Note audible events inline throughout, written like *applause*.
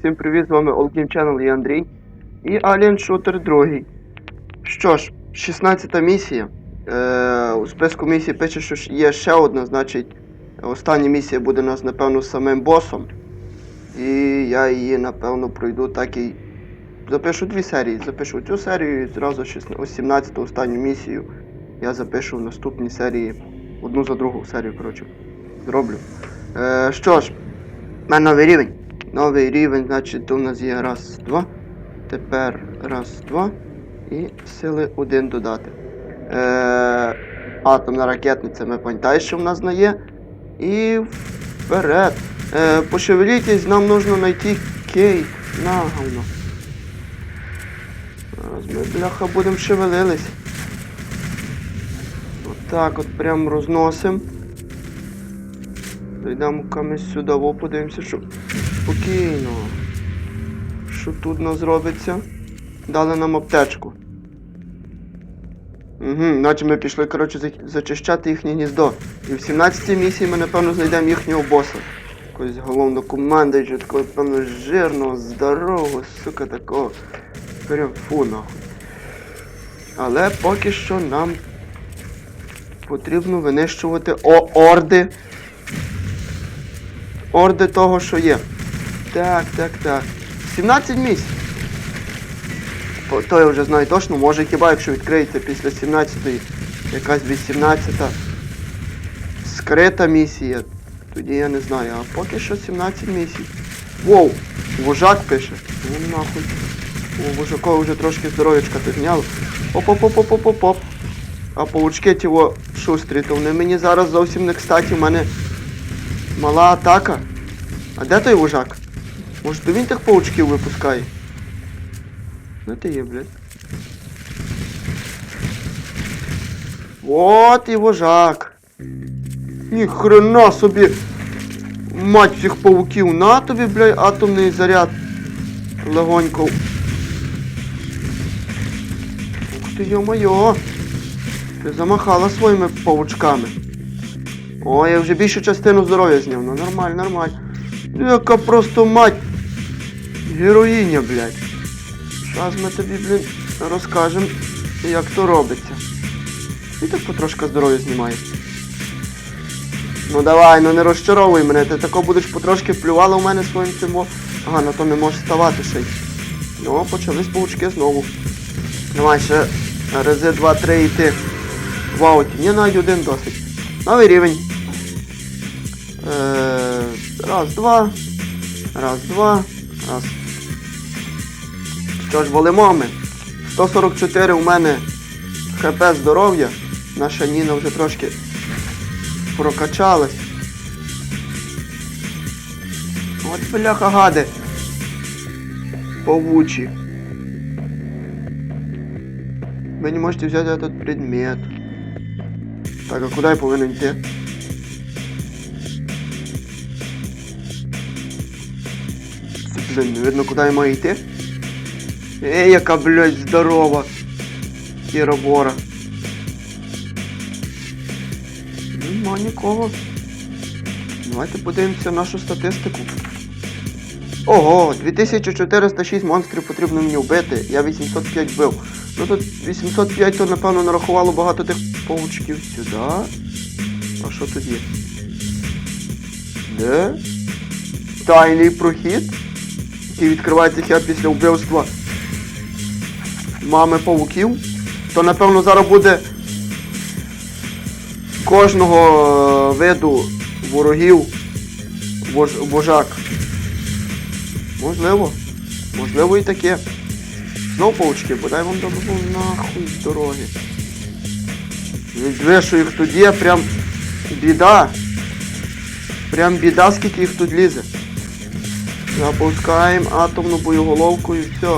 Всім привіт, з вами All Game Channel і Андрій. І Alien Shooter 2. Що ж, 16 місія. Е, у списку місій пише, що є ще одна, значить, остання місія буде у нас, напевно, з самим босом. І я її, напевно, пройду так і. Запишу дві серії. Запишу цю серію і зразу 16 17 останню місію. Я запишу в наступній серії. Одну за другу серію, коротше. Зроблю. Е, що ж, в мене новий рівень. Новий рівень, значить, у нас є раз, два. Тепер раз, два. І сили один додати. Е, атомна ракетниця, ми пам'ятаємо, що в нас не є. І вперед. Е, пошевелітесь, нам нужно знайти кейт. На говно. Зараз ми, бляха, будемо шевелились. Отак от прям розносим. Зайдемо камись сюди, подивимося, що. Спокійно. Що тут нас робиться? Дали нам аптечку. Угу, наче ми пішли, коротше, зачищати їхнє гніздо. І в 17-й місії ми, напевно, знайдемо їхнього боса. Якогось головнокомандуючого, такого, певно, жирного, здорового, сука, такого. Прям фу, нахуй. Але поки що нам потрібно винищувати о орди. Орди того, що є. Так, так, так. 17 місць. То, я вже знаю точно, може хіба якщо відкриється після 17-ї якась 18-та скрита місія. Тоді я не знаю, а поки що 17 місій. Воу! Вожак пише. Ну нахуй. У вожака вже трошки здоров'ячка підняло. Оп-оп-оп-оп-оп-оп. А паучки тіво шустрі, то вони мені зараз зовсім не кстати, в мене мала атака. А де той вожак? Може то він тих паучків випускає? Ну ти є, блядь. От і вожак. Ніхрена собі. Мать всіх пауків на тобі, блядь, атомний заряд. Легонько. Ух ти, йо-моє. Ти замахала своїми паучками. О, я вже більшу частину здоров'я зняв. Ну нормально, нормально. Яка просто мать. Героїня, блядь. Зараз ми тобі, блін, розкажемо, як то робиться. І так потрошка здоров'я знімає. Ну давай, ну не розчаровуй мене, ти тако будеш потрошки плювала у мене своїм цим. Ага, на то не можеш ставати ще й. Ну, почались паучки знову. Давай ще рази 2-3 йти. Вау, ні, навіть один досить. Новий рівень. Е, раз, два. Раз, два. Раз. Що ж, волимо ми. 144 у мене хп здоров'я. Наша Ніна вже трошки прокачалась. От бляха гади. Павучі. Ви не можете взяти этот предмет. Так, а куди я повинен йти? Блін, не видно, куди я маю йти. Ей, яка, блядь, здорова. Кіробора. Нема нікого. Давайте подивимося нашу статистику. Ого, 2406 монстрів потрібно мені вбити. Я 805 вбив. Ну тут 805 то напевно нарахувало багато тих паучків сюди. А що тут є? Де? Тайний прохід, який відкривається хіба після вбивства мами павуків. То напевно зараз буде кожного е, виду ворогів вож, вожак. Можливо. Можливо і таке. Знов паучки, бодай вам добро нахуй з дороги. Две, що їх тут є, прям біда. Прям біда, скільки їх тут лізе. Запускаємо атомну боєголовку і все.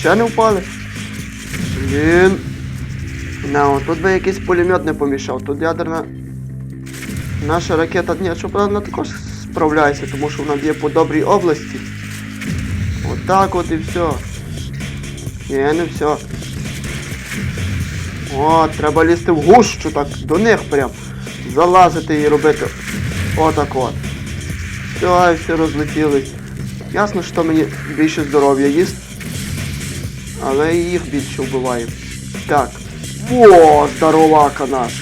Ще не впали? Блін. На, тут би якийсь пулемет не помішав. Тут ядерна... Наша ракета Ні, що вона також справляється, тому що вона б'є по добрій області. Отак так от і все. Ні, не все. О, треба лізти в гущу так, до них прям. Залазити і робити. Отак от. Все, все розлетілись. Ясно, що мені більше здоров'я їсть. Але їх більше вбиває. Так. О, здоровака наш.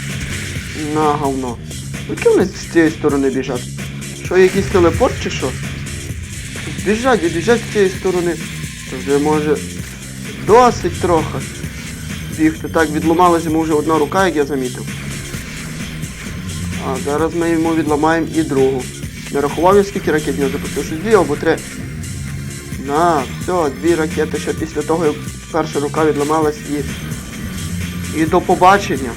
На говно. Які вони з цієї сторони біжать? Що, якийсь телепорт чи що? Біжать, і біжать з цієї сторони. Це вже може... Досить трохи. Бігти. Так, відламалася йому вже одна рука, як я замітив. А зараз ми йому відламаємо і другу. Не рахував я скільки ракет я запустив, щось дві або три. На, все, дві ракети ще після того як перша рука відламалась і... І до побачення.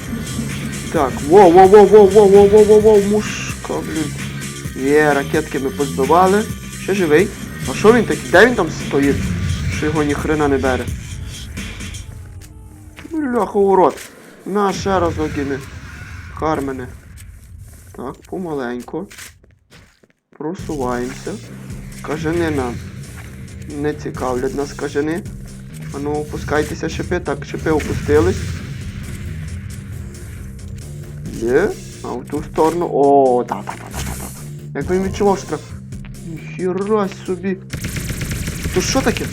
Так, воу, воу, воу, воу, воу, воу, воу, воу, воу, мушка, блін. Є, ракетки ми позбивали. Ще живий. А що він такий? Де він там стоїть? Що його ніхрена не бере? Бляха, урод. На, ще раз огине. Хар. Так, помаленьку. Просуваємося. Кажани нам. Не цікавлять нас кажани. А ну опускайтеся шипи. Так, шипи опустились. Є. А в ту сторону... О, та та та та та Як він відчував, що. Ніхіра собі. То що таке?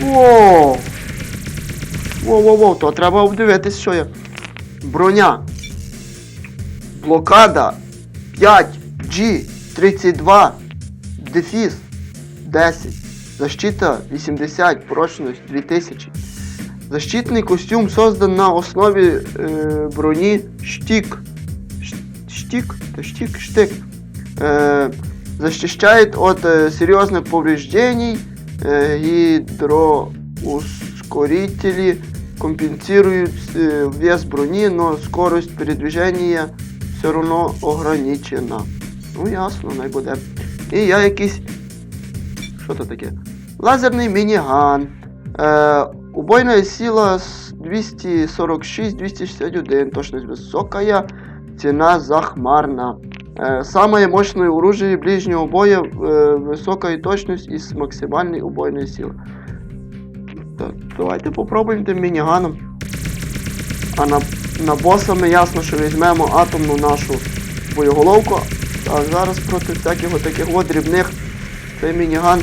Воу! Воу-воу-воу, то треба обдивитись, що є. Броня. Блокада 5G 32 Дефіс 10 защита 80, прочность 2000. Защитный костюм создан на основе э, брони штик. Е, штик? Это штик, штик. Э, защищает от э, серьезных повреждений. Э, е, гидроускорители компенсируют э, е, вес брони, но скорость передвижения все равно ограничена. Ну ясно, найбуде. І я якийсь... Що це таке? лазерний мініган. Е, Убойна сіла 246-261, Точність висока ціна захмарна. Е, Самое мощное оружие ближнего боя, е, висока точність із з максимальной убойной Давайте попробуємо тим мініганом. А на на боса ми ясно, що візьмемо атомну нашу боєголовку. А зараз проти всяких таких дрібних цей мініган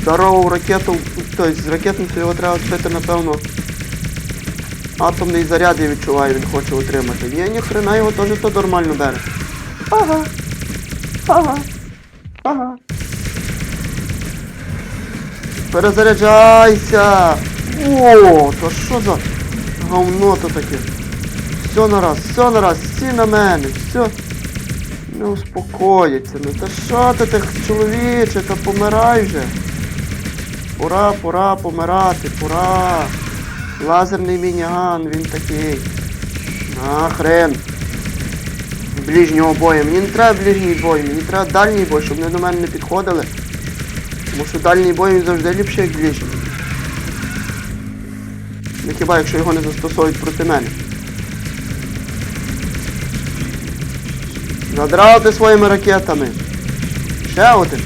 здорову ракету. Тобто з ракетницею його треба збити, напевно. Атомний заряд я відчуваю, він хоче отримати. Ні, ні хрена його теж то нормально бере. Ага. Ага. Ага. Перезаряджайся! О, то що за говно то таке? Все на раз, все на раз, всі на мене, все. Не успокоїться. Ну та що ти так, чоловіче, та помирай вже. Пора, пора помирати, пора. Лазерний мініган, він такий. Нахрен. Ближнього бою. Мені не треба ближній бой, мені треба дальній бой, щоб вони до мене не підходили. Тому що дальній бой він завжди ліпший, як ближній. Ну хіба якщо його не застосовують проти мене. Задрав ти своїми ракетами. Ще один.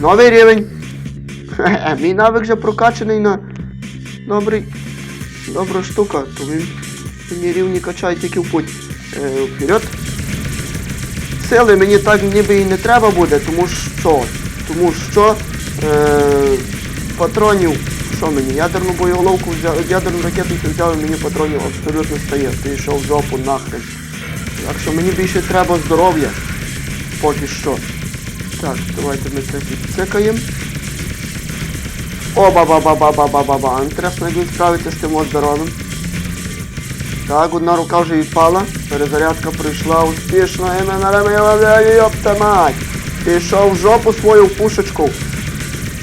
Новий рівень. Хе-хе, мій навик вже прокачаний на добрий. Добра штука, то він мені рівні качає тільки в путь. Е, вперед. Сили мені так ніби і не треба буде, тому що. Тому що е, патронів. Що мені? Ядерну боєголовку взяв, ядерну ракетницю взяли, мені патронів абсолютно стає. Ти йшов в жопу нахрен. Так що мені більше треба здоров'я. Поки що. Так, давайте ми це підцикаємо. О, ба ба ба ба ба ба ба ба як він справиться з тим здоровим. Так, одна рука вже відпала. Перезарядка прийшла успішно. І наремили, йопта мать. Пішов в жопу свою пушечку.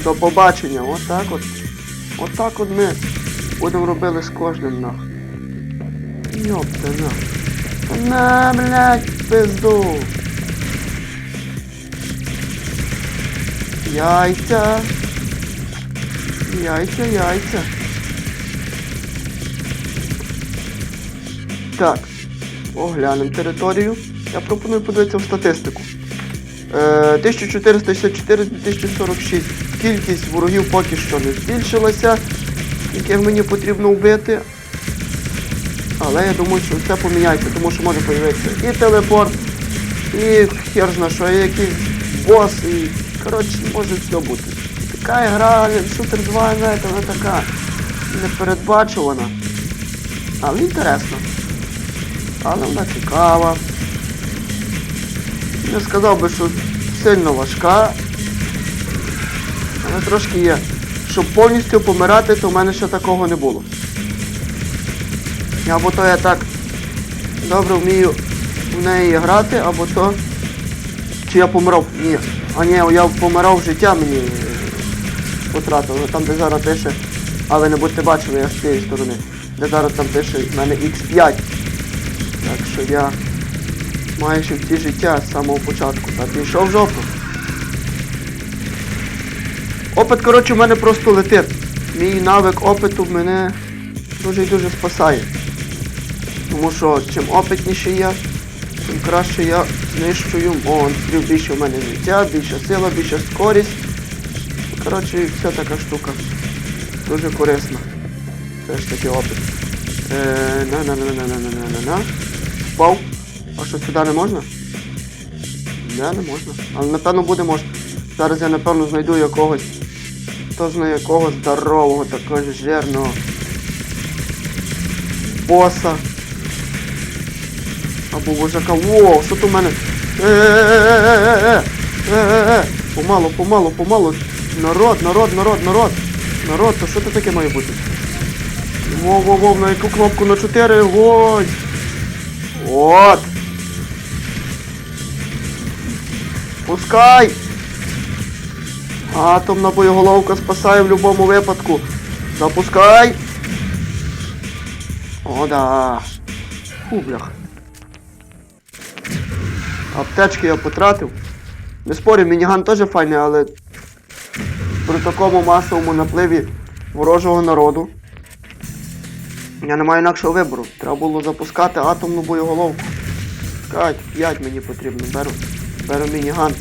До побачення. Отак от. Отак от ми будемо робити з кожним нах. Йопта нах. На, блядь, пизду. Яйця. Яйця, яйця. Так. Оглянемо територію. Я пропоную подивитися в статистику. Е, 1464 2046. Кількість ворогів поки що не збільшилася, яких мені потрібно вбити. Але я думаю, що це поміняється, тому що може появитися і телепорт, і хер зна що, і якийсь бос, і коротше може все бути. Така гра, шутер 2, знаєте, вона така непередбачувана. Але інтересна. Але вона цікава. Не сказав би, що сильно важка. Але трошки є. Щоб повністю помирати, то в мене ще такого не було. Або то я так добре вмію в неї грати, або то... Чи я помирав? Ні. А ні, я помирав життя мені е, потратило. Там де зараз пише, а ви не будете бачили, я з цієї сторони. Де зараз там пише в мене X5. Так що я Маєш всі життя з самого початку. Та ти йшов в жопу. Опит, коротше, в мене просто летить. Мій навик опиту мене дуже і дуже спасає. Тому що чим опитніший я, тим краще я знищую монстрів. Більше в мене життя, більша сила, більша скорість. Коротше, вся така штука. Дуже корисна. Теж такий опит. Е, На-на-на-на-на-на-на-на. Впав. А що сюди не можна? Не, не можна. Але напевно буде можна. Зараз я напевно знайду якогось. Хто знає якого здорового, такого жирного. Боса. Або вожака. Воу, що тут у мене? Е-е-е-е-е-е! Е-е-е! Помалу, помалу, помалу. Народ, народ, народ, народ. Народ, то що це таке має бути? Воу-воу-воу, на яку кнопку на 4? Ой! От! Пускай! Атомна боєголовка спасає в будь-якому випадку. Запускай! О, да. Фу, блях. Аптечки я потратив. Не спорю, мініган теж файний, але при такому масовому напливі ворожого народу я не маю інакшого вибору. Треба було запускати атомну боєголовку. Кать, 5 мені потрібно. Беру. Беру мініган.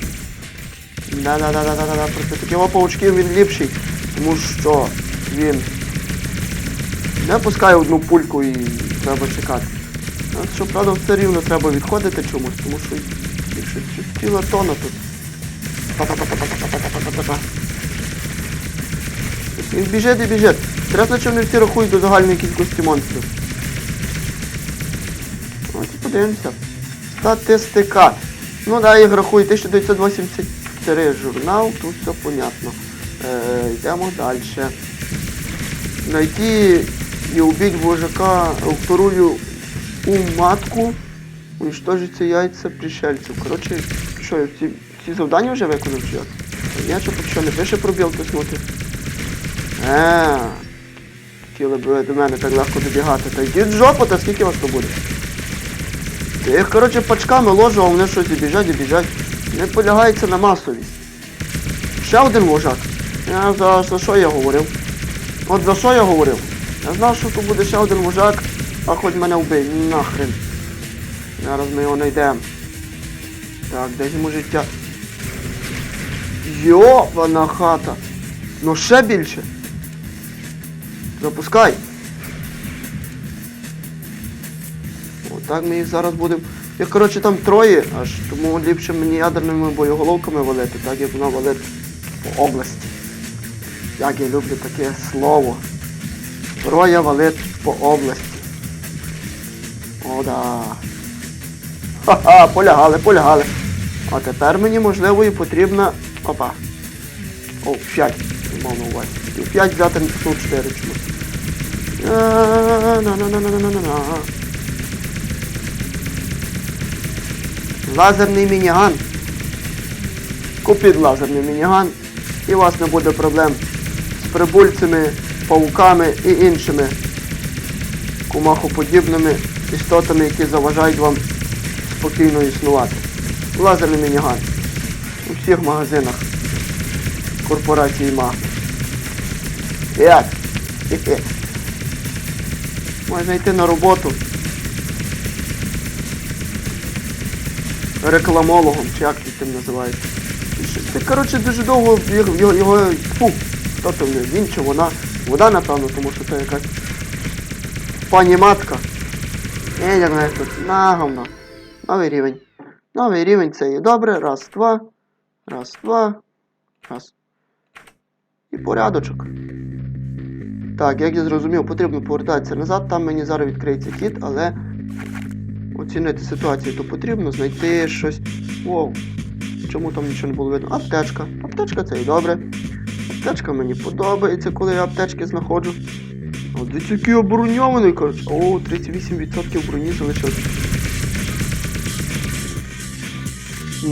Да-да-да-да-да-да. Проти такого паучків він ліпший. Тому що він не пускає одну пульку і треба чекати. А, щоправда, все рівно треба відходити чомусь, тому що якщо ці- ціла тона тут. Та-та-та-та-та-та-та-та-та-та. Він біжить і біжить. Інтересно, чи вони всі рахують до загальної кількості монстрів. Ось і подивимося. Статистика. Ну да, їх рахує 1983 журнал, тут все понятно. Е, йдемо далі. Найти і убить вожака вторую у матку, уничтожить яйця пришельців. Коротше, що, я ці, ці завдання вже виконав чи як? Я що, що не пише пробіл тиснути. Е, хотіли б до мене так легко добігати. Та йдіть жопу, та скільки вас то буде? Я їх, коротше, пачками ложу, а вони щось і біжать, і біжать. Не полягається на масовість. Ще один вожак. Я за, за що я говорив? От за що я говорив? Я знав, що тут буде ще один вожак, а хоч мене вбий, нахрен. Зараз ми його знайдемо. Так, де йому життя? Йована хата. Ну ще більше. Запускай. Отак ми їх зараз будемо. Їх, коротше, там троє, аж тому ліпше мені ядерними боєголовками валити, так як вона валить по області. Як я люблю таке слово. Троє валить по області. О, да. Ха-ха, полягали, полягали. А тепер мені, можливо, і потрібна... Опа. О, 5. Мав на увазі. 5 взяти тут 4 чомусь. На-на-на-на-на-на-на. Лазерний мініган. Купіть лазерний мініган і у вас не буде проблем з прибульцями, пауками і іншими кумахоподібними істотами, які заважають вам спокійно існувати. Лазерний мініган. У всіх магазинах. корпорації МАГ. Як? *laughs* Можна йти на роботу. Рекламологом, чи як ти там називається. Це, коротше, дуже довго його, його, його фу, хто там він чи вона. Вода, напевно, тому що це якась пані матка. Я не знаю, тут на. Новий рівень. Новий рівень це є добре. Раз, два. Раз, два. Раз. І порядочок. Так, як я зрозумів, потрібно повертатися назад. Там мені зараз відкриється хід, але оцінити ситуацію то потрібно, знайти щось. Воу. Чому там нічого не було видно? Аптечка. Аптечка це і добре. Аптечка мені подобається, коли я аптечки знаходжу. О, дивіться, який обороньований, коротше. О, 38% броні залишилось.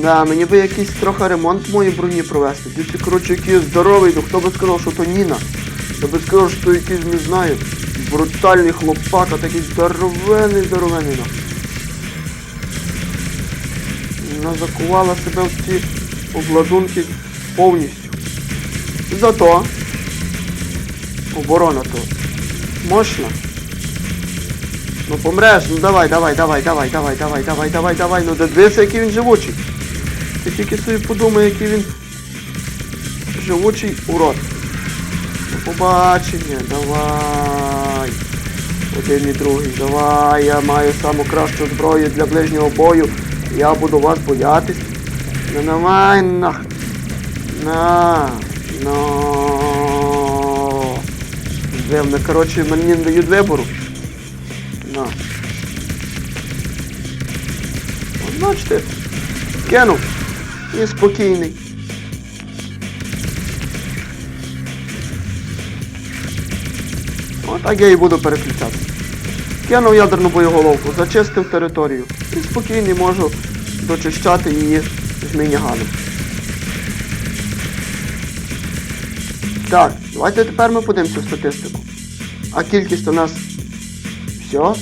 Да, мені би якийсь трохи ремонт моєї броні провести. Дивіться, коротше, який я здоровий, ну хто би сказав, що то Ніна. Я би сказав, що то якийсь, не знаю, брутальний хлопак, а такий здоровений, здоровений, Вона закувала себе в ці обладунки повністю. Зато оборона то мощна. Ну помреш, ну давай, давай, давай, давай, давай, давай, давай, давай, давай, ну дивися, який він живучий. Ти тільки собі подумай, який він живучий урод. До побачення, давай. Один і другий, давай, я маю саму кращу зброю для ближнього бою. Я буду вас боятись. Ну давай нах. На. Ну. Дивно, коротше, мені не дають вибору. На. От бачите. Кинув. І спокійний. Отак я і буду переключати. Кинув ядерну боєголовку, зачистив територію. І спокійно можу дочищати її з мініганом. Так, давайте тепер ми подивимося в статистику. А кількість у нас все.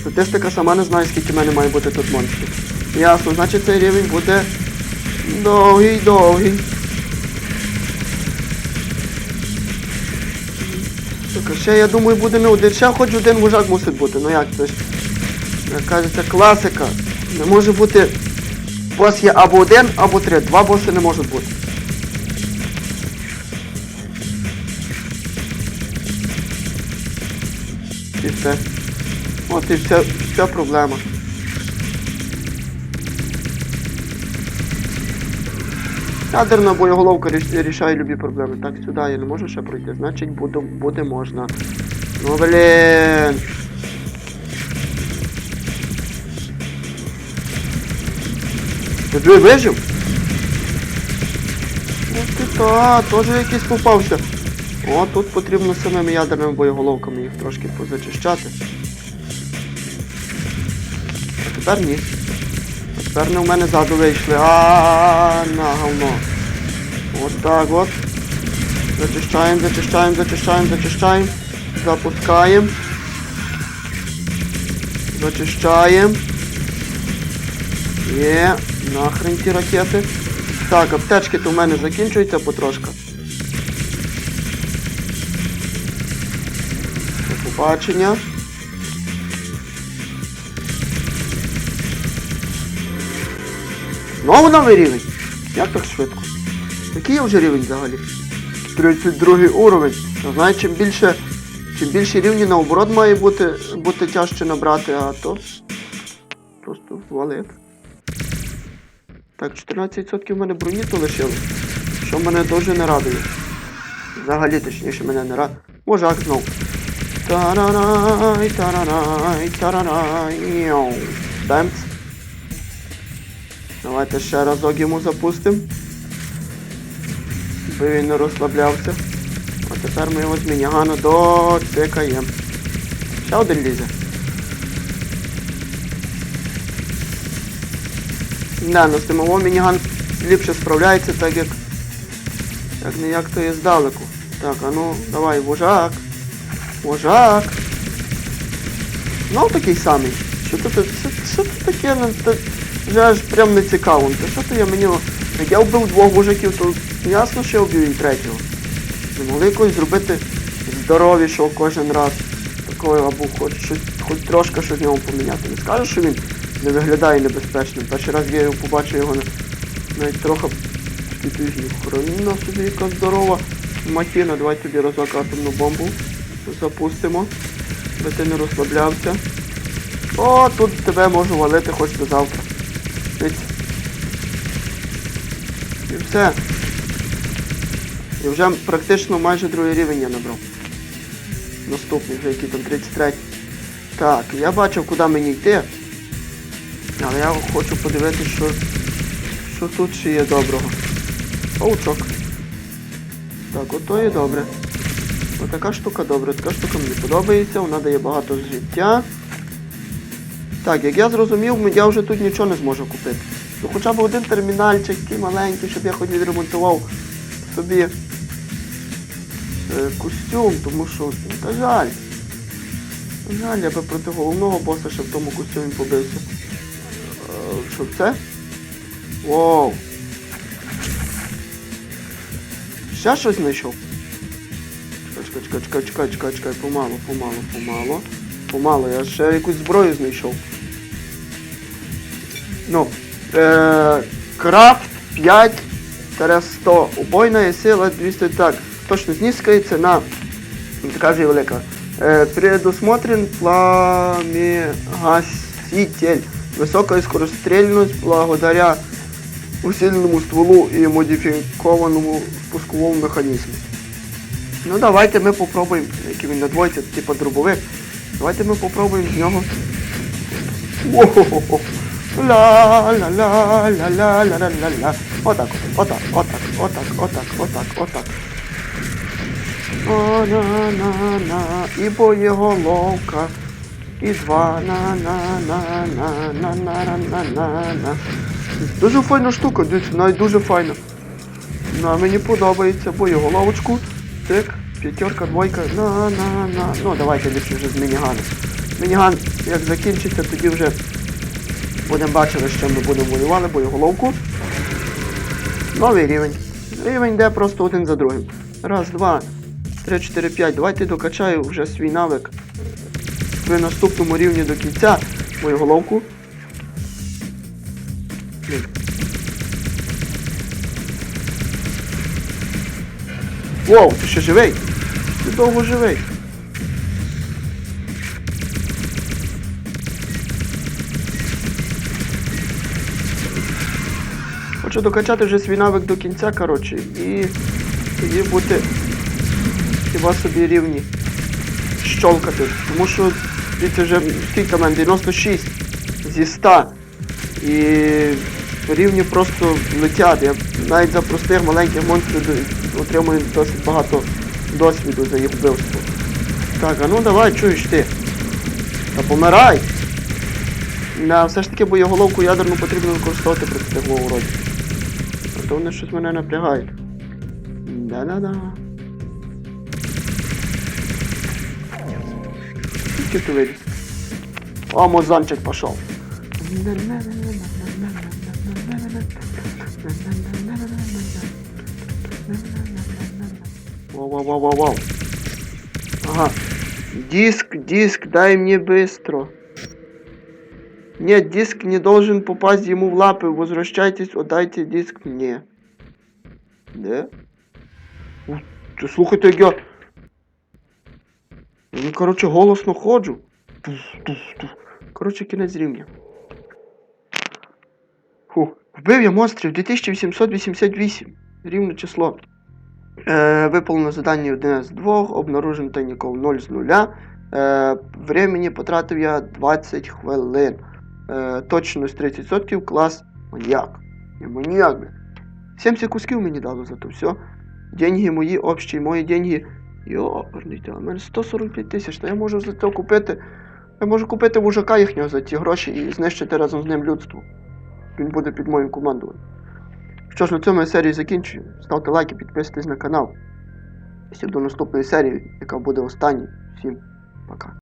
Статистика сама не знає, скільки в мене має бути тут монстрів. Ясно, значить цей рівень буде довгий, Так, ще я думаю буде не один. Ще хоч один вожак мусить бути. Ну як це ж? Як кажеться, класика. Не може бути. Бос є або один, або три. Два боси не можуть бути. І все. От і вся, вся проблема. Ядерна боєголовка рішає любі проблеми. Так, сюди я не можу ще пройти, значить буде, буде можна. Ну блін. Ти вижив? Ох ти та, теж якийсь попався. О, тут потрібно самими ядерними боєголовками їх трошки позачищати. А тепер ні. Тепер в мене ззаду вийшли. А на говно. От так от. Зачищаємо, зачищаємо, зачищаємо, зачищаємо. Запускаємо. Зачищаємо. Є, нахрен ті ракети. Так, аптечки то в мене закінчуються потрошка. Побачення. Знову новий рівень. Як так швидко? Який я вже рівень взагалі? 32 уровень. Ну, знаєш, чим більше, чим більше рівні наоборот має бути, бути тяжче набрати, а то просто валит. Так, 14% в мене броні то. Що мене дуже не радує. Взагалі, точніше, мене не радує. Вожак знов. Тарарай, тарарай, тарарай, йоу. Давайте ще разок йому запустимо. Би він не розслаблявся. А тепер ми його з мінігана доцикаємо. Ще один лізе. Да, ну з тим овом мініган ліпше справляється, так як. Як не як то є здалеку. Так, а ну, давай, вожак. Вожак. Знов такий самий. Що тут, що, тут таке? Вже аж прям не цікаво. Та що то мені Як я вбив двох мужиків, то ясно, що я вбив і третього. Не могли якось зробити здоровішого кожен раз. Такого або хоч щось, хоч трошки щось в ньому поміняти. Не скажу, що він не виглядає небезпечним. Перший раз я його побачив його на- навіть трохи підвіжнів. Хрена собі яка здорова махіна. Давай тобі разок атомну бомбу запустимо. Би ти не розслаблявся. О, тут тебе можу валити хоч до завтра. Дивіться. І все. І вже практично майже другий рівень я набрав. Наступний вже який там 33. Так, я бачив, куди мені йти. Але я хочу подивитися, що, що тут ще є доброго. Паучок. Так, ото є добре. Отака штука добра, така штука мені подобається, вона дає багато життя. Так, як я зрозумів, я вже тут нічого не зможу купити. Ну хоча б один термінальчик, такий маленький, щоб я хоч відремонтував собі е, костюм, тому що, ну, та жаль. Жаль, я би проти головного боса ще в тому костюмі побився. Е, що це? Воу. Ще щось знайшов? Чекай, чекай, чекай, чекай, чекай, чекай, помалу, помалу, помалу. Помалу, я ще якусь зброю знайшов. Ну, е, крафт 5-100. Убойна сила 200. Так, точно знискається на. Не така же і велика. Е, предусмотрен пламегаситель. Висока скорострільність благодаря усиленному стволу і модифікованому спусковому механізму. Ну давайте ми попробуємо, який він на двойці, типу дробовик. Давайте ми попробуємо з нього. О-хо-хо-хо. Ла-ла-ла-ла-ла-ла-ла-ла. Отак, отак, отак, отак, отак, отак, отак. О-на-на-на. І боєголовка. І два на на на на на на на на на на Дуже файна штука, дивіться, навіть дуже файна. На, мені подобається боєголовочку. Тик, п'ятерка, двойка, на на на. Ну давайте ліпше вже з мінігана. Мініган, як закінчиться, тоді вже будемо бачити, чим ми будемо воювати, боєголовку. Новий рівень. Рівень йде просто один за другим. Раз, два, три, чотири, п'ять. Давайте докачаю вже свій навик при наступному рівні до кінця боєголовку. Блін. Воу, ти ще живий? Ти довго живий. Хочу докачати вже свій навик до кінця, коротше, і тоді бути хіба собі рівні щолкати. Тому що дивіться вже скільки мене 96 зі 100. І рівні просто летять. Я навіть за простих маленьких монстрів отримую досить багато досвіду за їх вбивство. Так, а ну давай, чуєш ти. Та помирай! Да, все ж таки боєголовку ядерну потрібно використовувати проти цих ворогів. То вони щось мене напрягають. Да-да-да. Скільки ти виліз? О, мозанчик пошел. Вау-вау-вау-вау-вау. Ага. Диск, диск, дай мне быстро. Нет, диск не должен попасть ему в лапы. Возвращайтесь, отдайте диск мне. Да? Слухайте, як я. Ну, коротше, голосно ходжу. Коротше, кінець рівня. Фу. Вбив я монстрів 2888. Рівне число. Е, выполнено задание 1 з 2, обнаружен тайников 0 з 0. Е, времени потратив я 20 хвилин. Е, точність 30%, клас маньяк. Я маньяк, блін. 70 кусків мені дало за то все. Деньги мої общі, мої деньги. Йоперний, у мене 145 тисяч, то я можу за це купити. Я можу купити вужака їхнього за ті гроші і знищити разом з ним людство. Він буде під моїм командуванням. Що ж, на цьому я серію закінчую. Ставте лайки, підписуйтесь на канал. Всім до наступної серії, яка буде останньою. Всім пока.